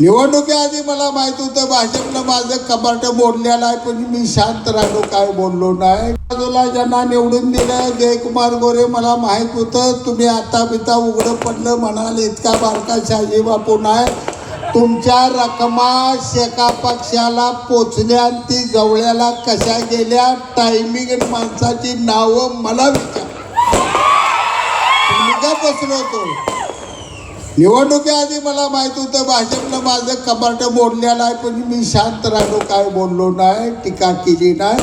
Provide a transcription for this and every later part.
निवडणुकीआधी मला माहीत होतं भाजपनं माझं कपाट बोललेलं आहे पण मी शांत राहिलो काय बोललो नाही. बाजूला ज्यांना निवडून दिलं जयकुमार गोरे मला माहीत होतं तुम्ही आता बिता उघडं पडलं म्हणाल इतका बारका शाजी बापू नाही. तुमच्या रकमा शेका पक्षाला पोचल्या आणि ती जवळ्याला कशा गेल्या टायमिंग माणसाची नावं मला विचार. मी का बसलो होतो निवडणुकीआधी मला माहीत होतं भाजपनं माझं कपाट मोडलेलं आहे पण मी शांत राहिलो काय बोललो नाही टीका केली नाही.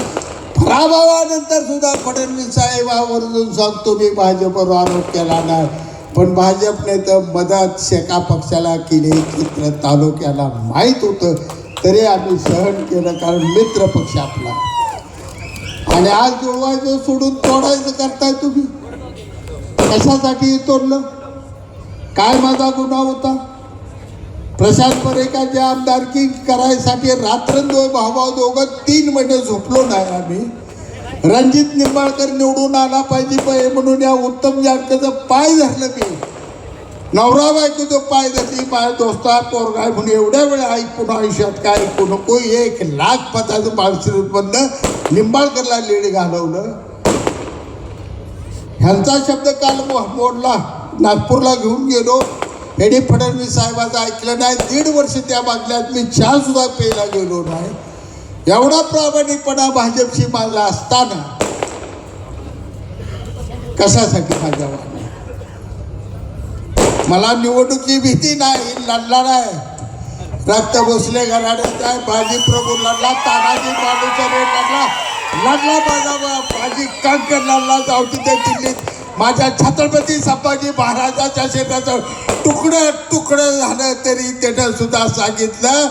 पराभवानंतर सुद्धा फडणवीस साहेबावरून सांगतो मी भाजपवर आरोप केला नाही. पण भाजपने तर मदत शेका पक्षाला केली चित्र तालुक्याला माहीत होतं. तरी आम्ही सहन केलं कारण मित्र पक्ष आपला. आणि आज जुळवायचं सोडून तोडायचं करताय तुम्ही कशासाठी तोडलं? काय माझा गुन्हा होता? प्रशांत परेकाची आमदारकी करायसाठी रात्रंदोय भाऊभाऊ दोघं तीन महिने झोपलो नाही आम्ही. रणजित निंबाळकर निवडून आला पाहिजे पाहिजे म्हणून या उत्तम जानकरचं पाय धरलं मी. नवरा बायकोचं पाय धरली पाय दोस्ता पोरगाय म्हणून एवढ्या वेळा ऐकून आयुष्यात काय ऐकू नको. एक लाख पदाचं माणसं उत्पन्न निंबाळकरला लेडी घालवलं. ह्यांचा शब्द काल मोडला. नागपूरला घेऊन गेलो. हेडी फडणवीस साहेबाचं ऐकलं नाही. दीड वर्ष त्या बाजल्यात मी चहा सुद्धा प्यायला गेलो नाही. एवढा प्रामाणिकपणा भाजपशी माझा असताना. कशासाठी माझ्या मला निवडणुकी भीती नाही लढला नाही रक्त भोसले घराण्यात आहे बाजी प्रभू लढला तानाजी माणूस लढला. लढला माझा बा- बाजी कंकर लढला जाऊ त्या दिल्लीत. माझ्या छत्रपती संभाजी महाराजाच्या शेताचं तुकडं तुकडं झालं तरी त्यानं सुद्धा सांगितलं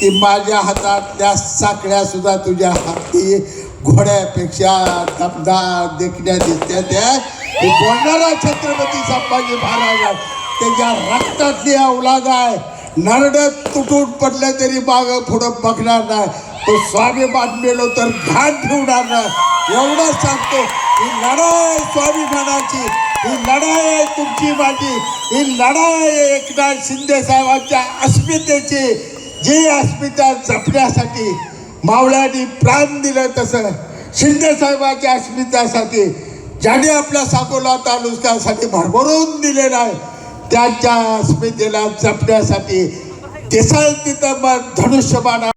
की माझ्या हातातल्या साकड्या सुद्धा तुझ्या हाती घोड्यापेक्षा दमदार देखण्या दिसत्या त्या. बोलणारा छत्रपती संभाजी महाराज. त्याच्या रक्तातली औलाद आहे. नरड तुटून पडलं तरी माग पुढं बघणार नाही. तो स्वाभिमान मेलो तर घाण ठेवणार नाही. एवढं सांगतो. ही लढाई स्वाभिमानाची ही लढाई आहे तुमची माझी ही लढाई आहे एकनाथ शिंदे साहेबांच्या अस्मितेची. जी अस्मिता जपण्यासाठी मावळ्यांनी प्राण दिलं तसं शिंदे साहेबांच्या अस्मितासाठी ज्याने आपल्या साकोला तालुक्यासाठी भरभरून दिलेला आहे त्यांच्या अस्मितेला जपण्यासाठी देसाल तिथं मग धनुष्यबाणा